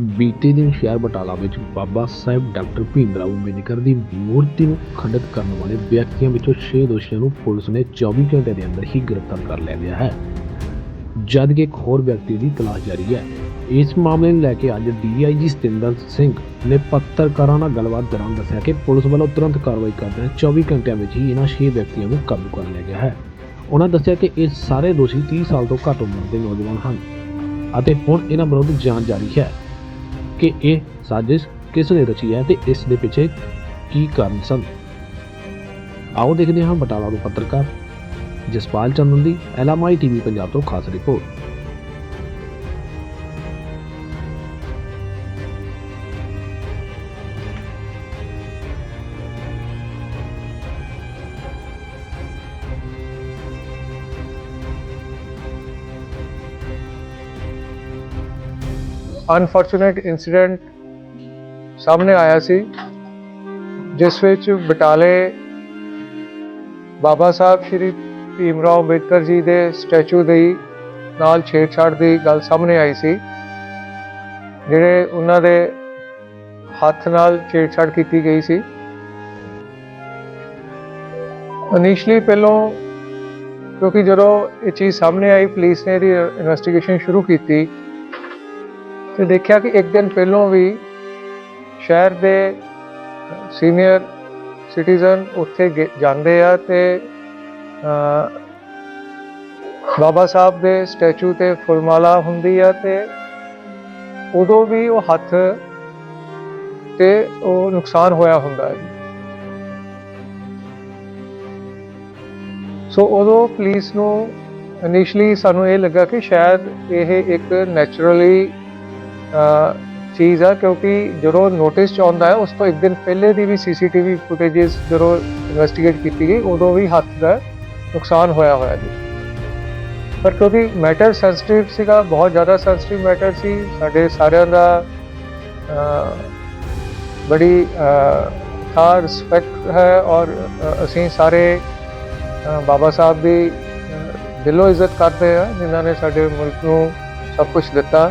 ਬੀਤੇ ਦਿਨ ਸ਼ਹਿਰ ਬਟਾਲਾ ਵਿੱਚ ਬਾਬਾ ਸਾਹਿਬ ਡਾਕਟਰ ਭੀਮ ਰਾਓ ਅੰਬੇਦਕਰ ਦੀ ਮੂਰਤੀ ਨੂੰ ਖੰਡਿਤ ਕਰਨ ਵਾਲੇ ਵਿਅਕਤੀਆਂ ਵਿੱਚੋਂ 6 ਦੋਸ਼ੀਆਂ ਨੂੰ ਪੁਲਿਸ ਨੇ 24 ਘੰਟੇ ਦੇ ਅੰਦਰ ਹੀ ਗ੍ਰਿਫਤਾਰ ਕਰ ਲਿਆ ਗਿਆ ਹੈ। ਜਦ ਕਿ ਇੱਕ ਹੋਰ ਵਿਅਕਤੀ ਦੀ ਤਲਾਸ਼ ਜਾਰੀ ਹੈ। ਇਸ ਮਾਮਲੇ ਨੂੰ ਲੈ ਕੇ ਅੱਜ ਡੀਆਈਜੀ ਸਤਿੰਦਰ ਸਿੰਘ ਨੇ ਪੱਤਰਕਾਰਾਂ ਨਾਲ ਗੱਲਬਾਤ ਦੌਰਾਨ ਦੱਸਿਆ ਕਿ ਪੁਲਿਸ ਵੱਲੋਂ ਤੁਰੰਤ ਕਾਰਵਾਈ ਕਰਦਿਆਂ 24 ਘੰਟਿਆਂ ਵਿੱਚ ਹੀ ਇਹਨਾਂ 6 ਵਿਅਕਤੀਆਂ ਨੂੰ ਕਾਬੂ ਕਰ ਲਿਆ ਗਿਆ ਹੈ। ਉਹਨਾਂ ਦੱਸਿਆ ਕਿ ਇਹ ਸਾਰੇ ਦੋਸ਼ੀ 30 ਸਾਲ ਤੋਂ ਘੱਟ ਉਮਰ ਦੇ ਨੌਜਵਾਨ ਹਨ ਅਤੇ ਹੁਣ ਇਹਨਾਂ ਵਿਰੁੱਧ ਜਾਂਚ ਜਾਰੀ ਹੈ। ਕਿ ਇਹ ਸਾਜ਼ਿਸ਼ ਕਿਸ ਨੇ ਰਚੀ ਹੈ ਤੇ ਇਸ ਦੇ ਪਿੱਛੇ ਕੀ ਕਾਰਨ ਸਨ? ਆਓ ਦੇਖਦੇ ਹਾਂ ਬਟਾਲਾ ਤੋਂ ਪੱਤਰਕਾਰ ਜਸਪਾਲ ਚੰਦਨ ਦੀ ਐਲਐਮਆਈ ਟੀਵੀ ਪੰਜਾਬ ਤੋਂ ਖਾਸ ਰਿਪੋਰਟ। ਅਨਫੋਰਚੂਨੇਟ ਇਨਸੀਡੈਂਟ ਸਾਹਮਣੇ ਆਇਆ ਸੀ, ਜਿਸ ਵਿੱਚ ਬਟਾਲੇ ਬਾਬਾ ਸਾਹਿਬ ਸ਼੍ਰੀ ਭੀਮ ਰਾਓ ਅੰਬੇਦਕਰ ਜੀ ਦੇ ਸਟੈਚੂ ਦੇ ਨਾਲ ਛੇੜਛਾੜ ਦੀ ਗੱਲ ਸਾਹਮਣੇ ਆਈ ਸੀ, ਜਿਹੜੇ ਉਹਨਾਂ ਦੇ ਹੱਥ ਨਾਲ ਛੇੜਛਾੜ ਕੀਤੀ ਗਈ ਸੀ। ਇਨੀਸ਼ੀਅਲੀ ਪਹਿਲੋਂ, ਕਿਉਂਕਿ ਜਦੋਂ ਇਹ ਚੀਜ਼ ਸਾਹਮਣੇ ਆਈ, ਪੁਲਿਸ ਨੇ ਇਹਦੀ ਇਨਵੈਸਟੀਗੇਸ਼ਨ ਸ਼ੁਰੂ ਕੀਤੀ ਤੇ ਦੇਖਿਆ ਕਿ ਇੱਕ ਦਿਨ ਪਹਿਲਾਂ ਵੀ ਸ਼ਹਿਰ ਦੇ ਸੀਨੀਅਰ ਸਿਟੀਜ਼ਨ ਉੱਥੇ ਗੇ- ਜਾਂਦੇ ਆ ਤੇ ਬਾਬਾ ਸਾਹਿਬ ਦੇ ਸਟੈਚੂ ਤੇ ਫੁੱਲਮਾਲਾ ਹੁੰਦੀ ਆ ਤੇ ਉਦੋਂ ਵੀ ਉਹ ਹੱਥ ਤੇ ਉਹ ਨੁਕਸਾਨ ਹੋਇਆ ਹੁੰਦਾ ਹੈ। ਸੋ ਉਦੋਂ ਪੁਲਿਸ ਨੂੰ ਇਨੀਸ਼ੀਅਲੀ ਸਾਨੂੰ ਇਹ ਲੱਗਾ ਕਿ ਸ਼ਾਇਦ ਇਹ ਇੱਕ ਨੈਚੁਰਲੀ ਚੀਜ਼ ਆ ਕਿਉਂਕਿ ਜਦੋਂ ਨੋਟਿਸ ਚ ਆਉਂਦਾ ਹੈ, ਉਸ ਤੋਂ ਇੱਕ ਦਿਨ ਪਹਿਲੇ ਦੀ ਵੀ ਸੀਸੀਟੀਵੀ ਫੁਟੇजेस ਜਦੋਂ ਇਨਵੈਸਟੀਗੇਟ ਕੀਤੀ ਗਈ, ਉਦੋਂ ਵੀ ਹੱਥ ਦਾ ਨੁਕਸਾਨ ਹੋਇਆ ਹੋਇਆ ਜੀ। ਪਰ ਕਿਉਂਕਿ ਮੈਟਰ ਸੈਂਸਿਟਿਵ ਸੀਗਾ, ਬਹੁਤ ਜ਼ਿਆਦਾ ਸੈਂਸਿਟਿਵ ਮੈਟਰ ਸੀ, ਸਾਡੇ ਸਾਰਿਆਂ ਦਾ ਬੜੀ ਥਾ ਰਿਸਪੈਕਟ ਹੈ ਔਰ ਅਸੀਂ ਸਾਰੇ ਬਾਬਾ ਸਾਹਿਬ ਦੀ ਦਿਲੋਂ ਇੱਜ਼ਤ ਕਰਦੇ ਆ ਜਿਨ੍ਹਾਂ ਨੇ ਸਾਡੇ ਮੁਲਕ ਨੂੰ ਸਭ ਕੁਝ ਦਿੱਤਾ।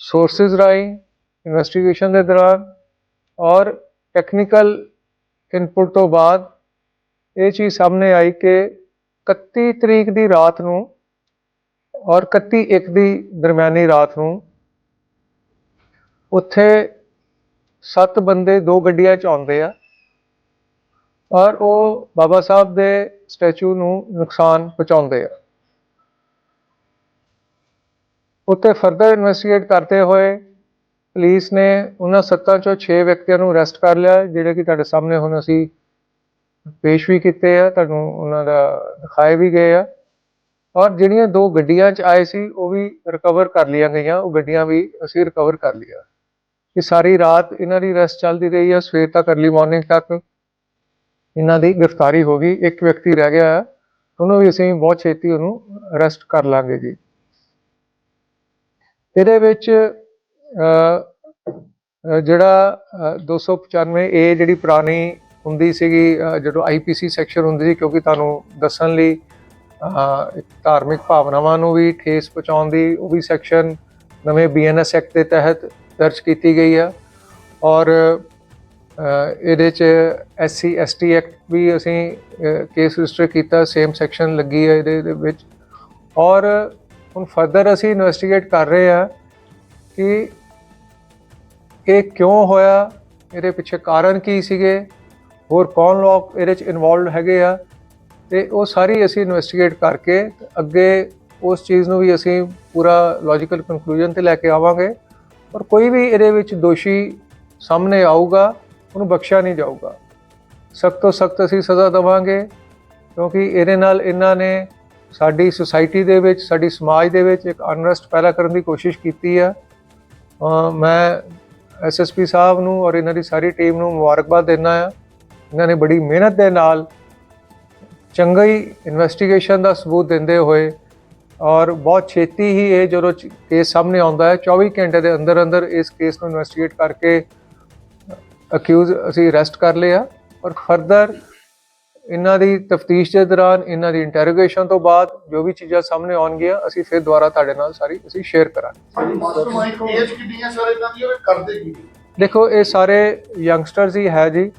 ਸੋਰਸਸ ਰਾਹੀਂ ਇਨਵੈਸਟੀਗੇਸ਼ਨ ਦੇ ਦੌਰਾਨ ਔਰ ਟੈਕਨੀਕਲ ਇਨਪੁਟ ਤੋਂ ਬਾਅਦ ਇਹ ਚੀਜ਼ ਸਾਹਮਣੇ ਆਈ ਕਿ 31 ਤਰੀਕ ਦੀ ਰਾਤ ਨੂੰ ਔਰ 31 ਇੱਕ ਦੀ ਦਰਮਿਆਨੀ ਰਾਤ ਨੂੰ ਉੱਥੇ ਸੱਤ ਬੰਦੇ ਦੋ ਗੱਡੀਆਂ 'ਚ ਆਉਂਦੇ ਆ ਔਰ ਉਹ ਬਾਬਾ ਸਾਹਿਬ ਦੇ ਸਟੈਚੂ ਨੂੰ ਨੁਕਸਾਨ ਪਹੁੰਚਾਉਂਦੇ ਆ। ਉੱਤੇ ਫਰਦਰ ਇਨਵੈਸਟੀਗੇਟ ਕਰਦੇ ਹੋਏ ਪੁਲਿਸ ਨੇ ਉਹਨਾਂ ਸੱਤਾਂ ਚੋਂ 6 ਵਿਅਕਤੀਆਂ ਨੂੰ ਅਰੈਸਟ ਕਰ ਲਿਆ, ਜਿਹੜੇ ਕਿ ਤੁਹਾਡੇ ਸਾਹਮਣੇ ਹੁਣ ਅਸੀਂ ਪੇਸ਼ ਵੀ ਕੀਤੇ ਆ, ਤੁਹਾਨੂੰ ਉਹਨਾਂ ਦਾ ਦਿਖਾਏ ਵੀ ਗਏ ਆ। ਔਰ ਜਿਹੜੀਆਂ ਦੋ ਗੱਡੀਆਂ 'ਚ ਆਏ ਸੀ, ਉਹ ਵੀ ਰਿਕਵਰ ਕਰ ਲਈਆਂ ਗਈਆਂ, ਉਹ ਗੱਡੀਆਂ ਵੀ ਅਸੀਂ ਰਿਕਵਰ ਕਰ ਲਿਆ ਇਹ ਸਾਰੀ ਰਾਤ ਇਹਨਾਂ ਦੀ ਰੈਸਟ ਚੱਲਦੀ ਰਹੀ ਆ, ਸਵੇਰ ਤੱਕ ਅਰਲੀ ਮਾਰਨਿੰਗ ਤੱਕ। ਇਹਨਾਂ ਦੀ ਗ੍ਰਿਫਤਾਰੀ ਹੋ ਗਈ, ਇੱਕ ਵਿਅਕਤੀ ਰਹਿ ਗਿਆ ਹੈ ਉਹਨੂੰ ਵੀ ਅਸੀਂ ਬਹੁਤ ਛੇਤੀ ਉਹਨੂੰ ਅਰੈਸਟ ਕਰ ਲਾਂਗੇ ਜੀ। ਇਹਦੇ ਵਿੱਚ ਅ, ਅ, ਜਿਹੜਾ ਅ, 295 ਏ ਜਿਹੜੀ ਪੁਰਾਣੀ ਹੁੰਦੀ ਸੀਗੀ ਅ, ਜਦੋਂ ਆਈਪੀਸੀ ਸੈਕਸ਼ਨ ਹੁੰਦੀ ਸੀ ਕਿਉਂਕਿ ਤੁਹਾਨੂੰ ਦੱਸਣ ਲਈ ਧਾਰਮਿਕ ਭਾਵਨਾਵਾਂ ਨੂੰ ਵੀ ਠੇਸ ਪਹੁੰਚਾਉਣ ਦੀ ਉਹ ਵੀ ਸੈਕਸ਼ਨ ਨਵੇਂ ਬੀਐਨਐਸ ਐਕਟ ਦੇ ਤਹਿਤ ਦਰਜ ਕੀਤੀ ਗਈ ਆ। ਔਰ ਇਹਦੇ ਚ ਐਸਸੀ ਐਸਟੀ ਐਕਟ ਵੀ ਅਸੀਂ ਕੇਸ ਰਜਿਸਟਰ ਕੀਤਾ ਸੇਮ ਸੈਕਸ਼ਨ ਲੱਗੀ ਹੈ ਇਹਦੇ ਵਿੱਚ। ਔਰ ਹੁਣ ਫਰਦਰ ਅਸੀਂ ਇਨਵੈਸਟੀਗੇਟ ਕਰ ਰਹੇ ਆ ਕਿ ਇਹ ਕਿਉਂ ਹੋਇਆ, ਇਹਦੇ ਪਿੱਛੇ ਕਾਰਨ ਕੀ ਸੀਗੇ, ਹੋਰ ਕੌਣ ਲੋਕ ਇਹਦੇ ਚ ਇਨਵੋਲਵਡ ਹੈਗੇ ਆ, ਤੇ ਉਹ ਸਾਰੀ ਅਸੀਂ ਇਨਵੈਸਟੀਗੇਟ ਕਰਕੇ ਅੱਗੇ ਉਸ ਚੀਜ਼ ਨੂੰ ਵੀ ਅਸੀਂ ਪੂਰਾ ਲੌਜੀਕਲ ਕਨਕਲੂਜਨ ਤੇ ਲੈ ਕੇ ਆਵਾਂਗੇ ਔਰ ਕੋਈ ਵੀ ਇਹਦੇ ਵਿੱਚ ਦੋਸ਼ੀ ਸਾਹਮਣੇ ਆਊਗਾ, ਉਹਨੂੰ ਬਖਸ਼ਿਆ ਨਹੀਂ ਜਾਊਗਾ। ਸਖਤ ਤੋਂ ਸਖਤ ਅਸੀਂ ਸਜ਼ਾ ਦੇਵਾਂਗੇ, ਕਿਉਂਕਿ ਇਹਦੇ ਨਾਲ ਇਹਨਾਂ ਨੇ ਸਾਡੀ ਸੁਸਾਇਟੀ ਦੇ ਵਿੱਚ, ਸਾਡੀ ਸਮਾਜ ਦੇ ਵਿੱਚ ਇੱਕ ਅਨਰੈਸਟ ਪੈਦਾ ਕਰਨ ਦੀ ਕੋਸ਼ਿਸ਼ ਕੀਤੀ ਹੈ ਅਹ ਮੈਂ ਐਸਐਸਪੀ ਸਾਹਿਬ ਨੂੰ ਔਰ ਇਹਨਾਂ ਦੀ ਸਾਰੀ ਟੀਮ ਨੂੰ ਮੁਬਾਰਕਬਾਦ ਦਿੰਦਾ ਆ ਇਹਨਾਂ ਨੇ ਬੜੀ ਮਿਹਨਤ ਦੇ ਨਾਲ ਚੰਗਾ ਹੀ ਇਨਵੈਸਟੀਗੇਸ਼ਨ ਦਾ ਸਬੂਤ ਦਿੰਦੇ ਹੋਏ ਔਰ ਬਹੁਤ ਛੇਤੀ ਹੀ ਇਹ ਜਦੋਂ ਕੇਸ ਸਾਹਮਣੇ ਆਉਂਦਾ ਹੈ 24 ਘੰਟੇ ਦੇ ਅੰਦਰ ਅੰਦਰ ਇਸ ਕੇਸ ਨੂੰ ਇਨਵੈਸਟੀਗੇਟ ਕਰਕੇ ਅਕਿਊਜ਼ ਅਸੀਂ ਅਰੈਸਟ ਕਰ ਲਿਆ। ਔਰ ਫਰਦਰ ਇਹਨਾਂ ਦੀ ਤਫਤੀਸ਼ ਦੇ ਦੌਰਾਨ, ਇਹਨਾਂ ਦੀ ਇੰਟਰੋਗੇਸ਼ਨ ਤੋਂ ਬਾਅਦ ਜੋ ਵੀ ਚੀਜ਼ਾਂ ਸਾਹਮਣੇ ਆਉਣਗੀਆਂ, ਅਸੀਂ ਫਿਰ ਦੁਬਾਰਾ ਤੁਹਾਡੇ ਨਾਲ ਸਾਰੀ ਅਸੀਂ ਸ਼ੇਅਰ ਕਰਾਂਗੇ। ਮਾਸਟਰਮਾਈਂਡ ਏਜ ਕਿੰਨੀ ਹੈ ਇਹਨਾਂ ਦੀ ਔਰ ਕਰਦੇ ਕੀ ਦੇਖੋ, ਇਹ ਸਾਰੇ ਯੰਗਸਟਰਸ ਹੀ ਹੈ ਜੀ।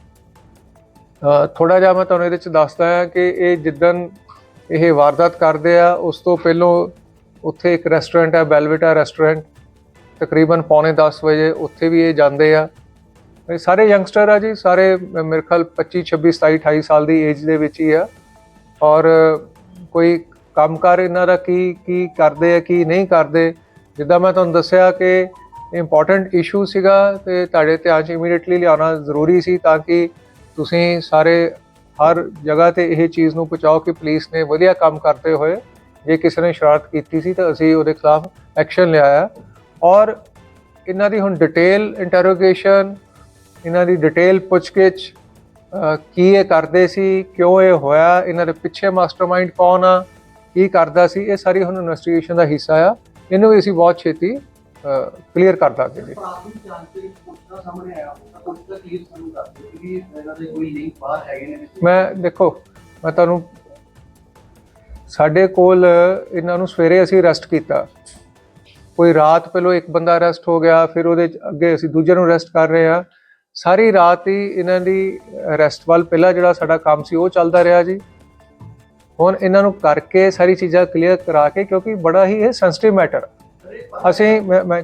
ਥੋੜਾ ਜਿਹਾ ਮੈਂ ਤੁਹਾਨੂੰ ਇਹਦੇ ਚ ਦੱਸਦਾ ਹਾਂ ਕਿ ਇਹ ਜਿੱਦਨ ਇਹ ਵਾਰਦਾਤ ਕਰਦੇ ਆ, ਉਸ ਤੋਂ ਪਹਿਲਾਂ ਉੱਥੇ ਇੱਕ ਰੈਸਟੋਰੈਂਟ ਹੈ ਬੈਲਵਿਟਾ ਰੈਸਟੋਰੈਂਟ ਤਕਰੀਬਨ ਪੌਣੇ 10 ਵਜੇ ਉੱਥੇ ਵੀ ਇਹ ਜਾਂਦੇ ਆ। ਸਾਰੇ ਯੰਗਸਟਰ ਆ ਜੀ, ਸਾਰੇ ਮੇਰੇ ਖਿਆਲ 25 26 27 28 ਸਾਲ ਦੀ ਏਜ ਦੇ ਵਿੱਚ ਹੀ ਆ। ਔਰ ਕੋਈ ਕੰਮਕਾਰ ਇਹਨਾਂ ਦਾ ਕੀ ਕੀ ਕਰਦੇ ਆ, ਕੀ ਨਹੀਂ ਕਰਦੇ? ਜਿੱਦਾਂ ਮੈਂ ਤੁਹਾਨੂੰ ਦੱਸਿਆ ਕਿ ਇੰਪੋਰਟੈਂਟ ਇਸ਼ੂ ਸੀਗਾ ਤੇ ਤੁਹਾਡੇ ਧਿਆਨ 'ਚ ਇਮੀਡੀਏਟਲੀ ਲਿਆਉਣਾ ਜ਼ਰੂਰੀ ਸੀ ਤਾਂ ਕਿ ਤੁਸੀਂ ਸਾਰੇ, ਹਰ ਜਗ੍ਹਾ ਤੇ ਇਹ ਚੀਜ਼ ਨੂੰ ਪਹੁੰਚਾਓ ਕਿ ਪੁਲਿਸ ਨੇ ਵਧੀਆ ਕੰਮ ਕਰਦੇ ਹੋਏ ਜੇ ਕਿਸੇ ਨੇ ਸ਼ਰਾਰਤ ਕੀਤੀ ਸੀ ਤਾਂ ਅਸੀਂ ਉਹਦੇ ਖਿਲਾਫ ਐਕਸ਼ਨ ਲਿਆਇਆ। ਔਰ ਇਹਨਾਂ ਦੀ ਹੁਣ ਡਿਟੇਲ ਇੰਟਰੋਗੇਸ਼ਨ ਇਹਨਾਂ ਦੀ ਡਿਟੇਲ ਪੁੱਛਗਿੱਛ ਕੀ ਇਹ ਕਰਦੇ ਸੀ ਕਿਉਂ ਇਹ ਹੋਇਆ ਇਹਨਾਂ ਦੇ ਪਿੱਛੇ ਮਾਸਟਰਮਾਈਂਡ ਕੌਣ ਆ ਕੀ ਕਰਦਾ ਸੀ ਇਹ ਸਾਰੀ ਹੁਣ ਇਨਵੈਸਟੀਗੇਸ਼ਨ ਦਾ ਹਿੱਸਾ ਆ। ਇਹਨੂੰ ਵੀ ਅਸੀਂ ਬਹੁਤ ਛੇਤੀ ਕਲੀਅਰ ਕਰ ਦਾਂਗੇ ਜੀ। ਪ੍ਰਾਥਮਿਕ ਜਾਂਚ ਦੇ ਵਿੱਚ ਕੁਝ ਤਾਂ ਸਾਹਮਣੇ ਆਇਆ ਹੋਊਗਾ ਕੁਝ ਤਾਂ ਕਲੀਅਰ ਸਾਨੂੰ ਦੱਸ ਦਿਓ ਕਿ ਵੀ ਇਹਨਾਂ ਦੇ ਕੋਈ ਲਿੰਕ ਬਾਹਰ ਹੈਗੇ ਨੇ ਮੈਂ ਦੇਖੋ ਮੈਂ ਤੁਹਾਨੂੰ ਸਾਡੇ ਕੋਲ ਇਹਨਾਂ ਨੂੰ ਸਵੇਰੇ ਅਸੀਂ ਅਰੈਸਟ ਕੀਤਾ। ਕੋਈ ਰਾਤ ਪਹਿਲਾਂ ਇੱਕ ਬੰਦਾ ਅਰੈਸਟ ਹੋ ਗਿਆ ਫਿਰ ਉਹਦੇ ਅੱਗੇ ਅਸੀਂ ਦੂਜੇ ਨੂੰ ਅਰੈਸਟ ਕਰ ਰਹੇ ਆ। ਸਾਰੀ ਰਾਤ ਹੀ ਇਹਨਾਂ ਦੀ ਅਰੈਸਟ ਵੱਲ ਪਹਿਲਾ ਜਿਹੜਾ ਸਾਡਾ ਕੰਮ ਸੀ ਉਹ ਚੱਲਦਾ ਰਿਹਾ ਜੀ ਹੁਣ ਇਹਨਾਂ ਨੂੰ ਕਰਕੇ ਸਾਰੀ ਚੀਜ਼ਾਂ ਕਲੀਅਰ ਕਰਾ ਕੇ ਕਿਉਂਕਿ ਬੜਾ ਹੀ ਇਹ ਸੈਂਸਿਟਿਵ ਮੈਟਰ ਅਸੀਂ ਮੈਂ ਮੈਂ।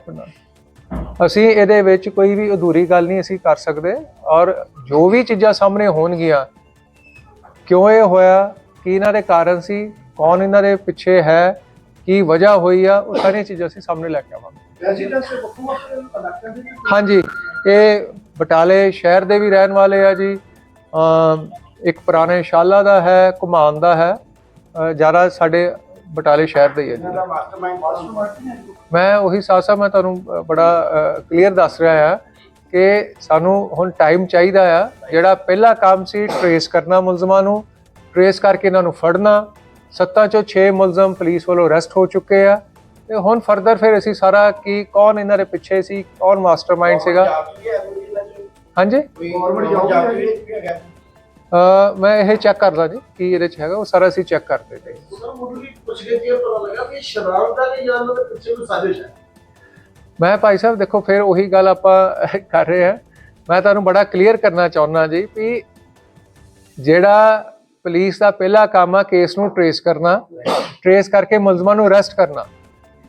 ਅਸੀਂ ਇਹਦੇ ਵਿੱਚ ਕੋਈ ਵੀ ਅਧੂਰੀ ਗੱਲ ਨਹੀਂ ਅਸੀਂ ਕਰ ਸਕਦੇ ਔਰ ਜੋ ਵੀ ਚੀਜ਼ਾਂ ਸਾਹਮਣੇ ਹੋਣਗੀਆਂ ਕਿਉਂ ਇਹ ਹੋਇਆ ਕੀ ਇਹਨਾਂ ਦੇ ਕਾਰਨ ਸੀ ਕੌਣ ਇਹਨਾਂ ਦੇ ਪਿੱਛੇ ਹੈ ਕੀ ਵਜ੍ਹਾ ਹੋਈ ਆ ਉਹ ਸਾਰੀਆਂ ਚੀਜ਼ਾਂ ਅਸੀਂ ਸਾਹਮਣੇ ਲੈ ਕੇ ਆਵਾਂਗੇ ਹਾਂਜੀ ਇਹ ਬਟਾਲੇ ਸ਼ਹਿਰ ਦੇ ਵੀ ਰਹਿਣ ਵਾਲੇ ਆ ਜੀ। ਇੱਕ ਪੁਰਾਣੇ ਸ਼ਾਲਾ ਦਾ ਹੈ ਘੁਮਾਨ ਦਾ ਹੈ। ਜ਼ਿਆਦਾ ਸਾਡੇ ਬਟਾਲੇ ਸ਼ਹਿਰ ਦੇ ਹੀ ਹੈ ਜੀ। ਹੈ ਮੈਂ ਉਹੀ ਸਾਹਿਬ ਮੈਂ ਤੁਹਾਨੂੰ ਬੜਾ ਕਲੀਅਰ ਦੱਸ ਰਿਹਾ ਆ ਕਿ ਸਾਨੂੰ ਹੁਣ ਟਾਈਮ ਚਾਹੀਦਾ ਆ ਜਿਹੜਾ ਪਹਿਲਾ ਕੰਮ ਸੀ ਟਰੇਸ ਕਰਨਾ ਮੁਲਜ਼ਮਾਂ ਨੂੰ ਟਰੇਸ ਕਰਕੇ ਇਹਨਾਂ ਨੂੰ ਫੜਨਾ। ਸੱਤਾਂ ਚੋਂ 6 ਮੁਲਜ਼ਮ ਪੁਲਿਸ ਵੱਲੋਂ ਅਰੈਸਟ ਹੋ ਚੁੱਕੇ ਆ। ਤੇ ਹੁਣ ਫਰਦਰ ਫਿਰ ਅਸੀਂ ਸਾਰਾ ਕੀ ਕੌਣ ਇਹਨਾਂ ਦੇ ਪਿੱਛੇ ਸੀ ਕੌਣ ਮਾਸਟਰਮਾਈਂਡ ਸੀਗਾ? ਹਾਂਜੀ? ਗਵਰਨਮੈਂਟ ਜੌਬ ਜਾਤੀ ਹੈ ਅ, ਮੈਂ ਇਹ ਚੈੱਕ ਕਰਦਾ ਜੀ ਕੀ ਇਹਦੇ ਚ ਹੈਗਾ ਉਹ ਸਾਰਾ ਅਸੀਂ ਚੈੱਕ ਕਰਦੇ ਪਏ। ਸਰ ਮੁੱਢ ਵੀ ਪੁੱਛ ਕੇ ਇਹ ਪਤਾ ਲੱਗਾ ਕਿ ਸ਼ਰਾਰਤ ਦਾ ਨਹੀਂ ਜਾਣ ਦੇ ਪਿੱਛੇ ਕੋਈ ਸਾਜ਼ਿਸ਼ ਹੈ? ਮੈਂ ਭਾਈ ਸਾਹਿਬ ਦੇਖੋ ਫਿਰ ਉਹੀ ਗੱਲ ਆਪਾਂ ਕਰ ਰਹੇ ਹਾਂ। ਮੈਂ ਤੁਹਾਨੂੰ ਬੜਾ ਕਲੀਅਰ ਕਰਨਾ ਚਾਹੁੰਦਾ ਜੀ ਵੀ ਜਿਹੜਾ ਪੁਲਿਸ ਦਾ ਪਹਿਲਾ ਕੰਮ ਆ ਕੇਸ ਨੂੰ ਟਰੇਸ ਕਰਨਾ ਟਰੇਸ ਕਰਕੇ ਮੁਲਜ਼ਮਾਂ ਨੂੰ ਅਰੈਸਟ ਕਰਨਾ।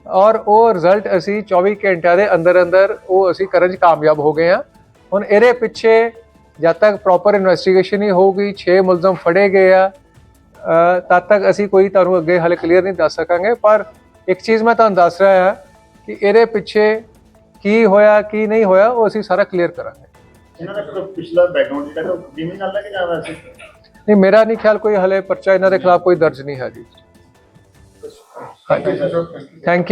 ਔਰ ਉਹ ਰਿਜ਼ਲਟ ਅਸੀਂ 24 ਘੰਟਿਆਂ ਦੇ ਅੰਦਰ ਅੰਦਰ ਉਹ ਅਸੀਂ ਕਰਨ 'ਚ ਕਾਮਯਾਬ ਹੋ ਗਏ ਆ ਹੁਣ ਇਹਦੇ ਪਿੱਛੇ ਜਦ ਤੱਕ ਪ੍ਰੋਪਰ ਇਨਵੈਸਟੀਗੇਸ਼ਨ ਹੀ ਹੋਊਗੀ 6 ਮੁਲਜ਼ਮ ਫੜੇ ਗਏ ਆ ਤਦ ਤੱਕ ਅਸੀਂ ਕੋਈ ਤੁਹਾਨੂੰ ਅੱਗੇ ਹਾਲੇ ਕਲੀਅਰ ਨਹੀਂ ਦੱਸ ਸਕਾਂਗੇ ਪਰ ਇੱਕ ਚੀਜ਼ ਮੈਂ ਤੁਹਾਨੂੰ ਦੱਸ ਰਿਹਾ ਹਾਂ ਕਿ ਇਹਦੇ ਪਿੱਛੇ ਕੀ ਹੋਇਆ ਕੀ ਨਹੀਂ ਹੋਇਆ ਉਹ ਅਸੀਂ ਸਾਰਾ ਕਲੀਅਰ ਕਰਾਂਗੇ। ਇਹਨਾਂ ਦਾ ਪਿਛਲਾ ਬੈਕਗ੍ਰਾਉਂਡ ਜਿਹੜਾ ਉਹ ਕ੍ਰਿਮੀਨਲ ਹੈ ਕਿ ਜਾਂ ਵੈਸੇ ਨਹੀਂ ਮੇਰਾ ਨਹੀਂ ਖਿਆਲ ਕੋਈ ਹਲੇ ਪਰਚਾ ਇਹਨਾਂ ਦੇ ਖਿਲਾਫ ਕੋਈ ਦਰਜ ਨਹੀਂ ਹੈ ਜੀ। ਹਾਂਜੀ। Thank you